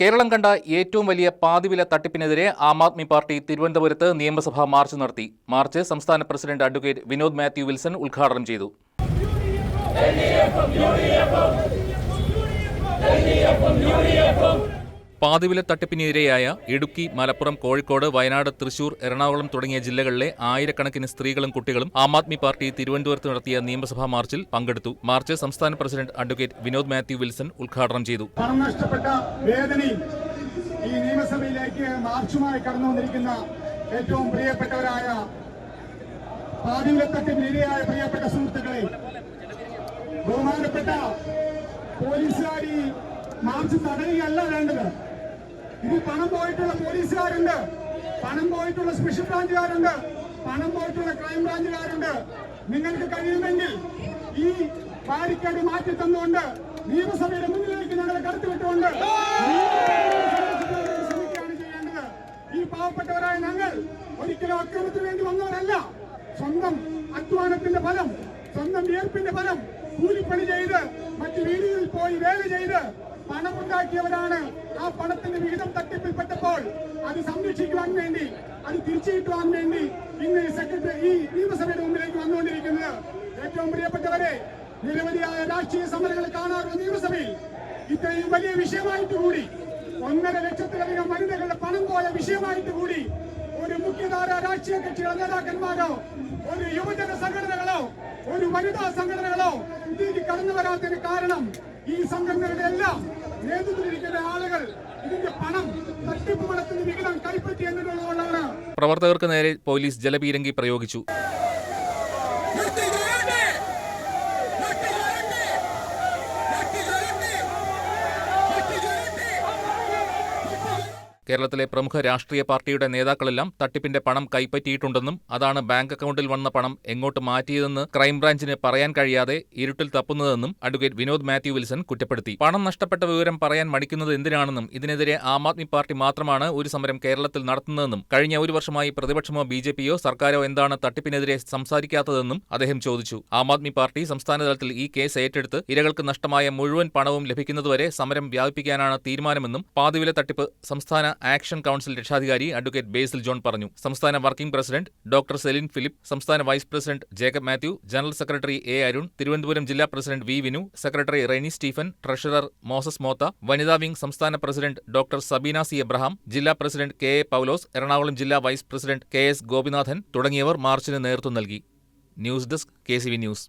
കേരളം കണ്ട ഏറ്റവും വലിയ പാതിവില തട്ടിപ്പിനെതിരെ ആം ആദ്മി പാർട്ടി തിരുവനന്തപുരത്ത് നിയമസഭാ മാർച്ച് നടത്തി. മാർച്ച് സംസ്ഥാന പ്രസിഡന്റ് അഡ്വക്കേറ്റ് വിനോദ് മാത്യു വിൽസൺ ഉദ്ഘാടനം ചെയ്തു. പാതിവില തട്ടിപ്പിനെതിരെയായ ഇടുക്കി മലപ്പുറം കോഴിക്കോട് വയനാട് തൃശൂർ എറണാകുളം തുടങ്ങിയ ജില്ലകളിലെ ആയിരക്കണക്കിന് സ്ത്രീകളും കുട്ടികളും ആം ആദ്മി പാർട്ടി തിരുവനന്തപുരത്ത് നടത്തിയ നിയമസഭാ മാർച്ചിൽ പങ്കെടുത്തു. മാർച്ച് സംസ്ഥാന പ്രസിഡന്റ് അഡ്വക്കേറ്റ് വിനോദ് മാത്യു വിൽസൺ ഉദ്ഘാടനം ചെയ്തു. ഈ നിയമസഭയിലേക്ക് മാർച്ചുമായി കടന്നു വന്നിരിക്കുന്ന ഏറ്റവും പ്രിയപ്പെട്ടവരായ പ്രിയപ്പെട്ട സുഹൃത്തുക്കളെ മാർച്ച് തടയുകയല്ല വേണ്ടത്. ഇത് പണം പോയിട്ടുള്ള പോലീസുകാരുണ്ട്. പണം പോയിട്ടുള്ള സ്പെഷ്യൽ ബ്രാഞ്ചുകാരുണ്ട്. പണം പോയിട്ടുള്ള ക്രൈം ബ്രാഞ്ചുകാരുണ്ട്. നിങ്ങൾക്ക് കഴിയുമെങ്കിൽ ഈ ബാരിക്കേഡ് മാറ്റി തന്നുകൊണ്ട് നിയമസഭയുടെ മുന്നിലേക്ക് ഞങ്ങളെ കടത്തിവിട്ടുകൊണ്ട് ഈ പാവപ്പെട്ടവരായ ഞങ്ങൾ ഒരിക്കലും അക്രമത്തിന് വേണ്ടി വന്നവരല്ല. സ്വന്തം അധ്വാനത്തിന്റെ ഫലം സ്വന്തം വിയർപ്പിന്റെ ഫലം കൂലിപ്പണി ചെയ്ത് മറ്റു വീടുകളിൽ പോയി വേല ചെയ്ത് പണമുണ്ടാക്കിയവരാണ്. ആ പണത്തിന്റെ വിഹിതം തട്ടിപ്പിൽപ്പെട്ടപ്പോൾ അത് സംരക്ഷിക്കുവാൻ വേണ്ടി അത് തിരിച്ചു കിട്ടുവാൻ വേണ്ടി ഇന്ന് സെക്രട്ടറി ഈ നിയമസഭയുടെ മുമ്പിലേക്ക് വന്നുകൊണ്ടിരിക്കുന്നത്. ഏറ്റവും പ്രിയപ്പെട്ടവരെ നിരവധിയായ രാഷ്ട്രീയ സമരങ്ങൾ കാണാറുള്ള നിയമസഭയിൽ ഇത്രയും വലിയ വിഷയമായിട്ട് കൂടി ഒന്നര ലക്ഷത്തിലധികം വനിതകളുടെ പണം പോയ വിഷയമായിട്ട് കൂടി ഒരു മുഖ്യധാര രാഷ്ട്രീയ കക്ഷികളുടെ നേതാക്കന്മാരോ ഒരു യുവജന സംഘടനകളോ ഒരു വനിതാ സംഘടനകളോ ഇതിലേക്ക് കടന്നു വരാത്തതിന് കാരണം ഈ സംഘടനകളുടെ എല്ലാം നേതൃത്വത്തിലിരിക്കുന്ന ആളുകൾ ഇതിന്റെ പണം തട്ടിപ്പ് നടത്തുന്ന വിഹിതം കൈപ്പറ്റി എന്നുള്ളതുകൊണ്ടാണ് പ്രവർത്തകർക്ക് നേരെ പോലീസ് ജലപീരങ്കി പ്രയോഗിച്ചു. കേരളത്തിലെ പ്രമുഖ രാഷ്ട്രീയ പാർട്ടിയുടെ നേതാക്കളെല്ലാം തട്ടിപ്പിന്റെ പണം കൈപ്പറ്റിയിട്ടുണ്ടെന്നും അതാണ് ബാങ്ക് അക്കൗണ്ടിൽ വന്ന പണം എങ്ങോട്ട് മാറ്റിയതെന്ന് ക്രൈംബ്രാഞ്ചിന് പറയാൻ കഴിയാതെ ഇരുട്ടിൽ തപ്പുന്നതെന്നും അഡ്വക്കേറ്റ് വിനോദ് മാത്യു വിൽസൺ കുറ്റപ്പെടുത്തി. പണം നഷ്ടപ്പെട്ട വിവരം പറയാൻ മടിക്കുന്നത് എന്തിനാണെന്നും ഇതിനെതിരെ ആം ആദ്മി പാർട്ടി മാത്രമാണ് ഒരു സമരം കേരളത്തിൽ നടത്തുന്നതെന്നും കഴിഞ്ഞ ഒരു വർഷമായി പ്രതിപക്ഷമോ ബി ജെ പിയോ സർക്കാരോ എന്താണ് തട്ടിപ്പിനെതിരെ സംസാരിക്കാത്തതെന്നും അദ്ദേഹം ചോദിച്ചു. ആം ആദ്മി പാർട്ടി സംസ്ഥാനതലത്തിൽ ഈ കേസ് ഏറ്റെടുത്ത് ഇരകൾക്ക് നഷ്ടമായ മുഴുവൻ പണവും ലഭിക്കുന്നതുവരെ സമരം വ്യാപിപ്പിക്കാനാണ് തീരുമാനമെന്നും പാതിവില തട്ടിപ്പ് സംസ്ഥാന ആക്ഷൻ കൌൺസിൽ രക്ഷാധികാരി അഡ്വക്കേറ്റ് ബേസിൽ ജോൺ പറഞ്ഞു. സംസ്ഥാന working president doctor Celine Philip സംസ്ഥാന vice president Jacob Mathew general secretary A Arun Thiruvananthapuram ജില്ലാ president V Vinu secretary Reni Stephen treasurer Moses Motha വനിതാ വിംഗ് സംസ്ഥാന president doctor Sabeena C Abraham ജില്ലാ president K A Paulose Ernakulam ജില്ലാ vice president K S Gopinathan തുടങ്ങിയവർ മാർച്ചിന് നേതൃത്വം നൽകി. News desk K news.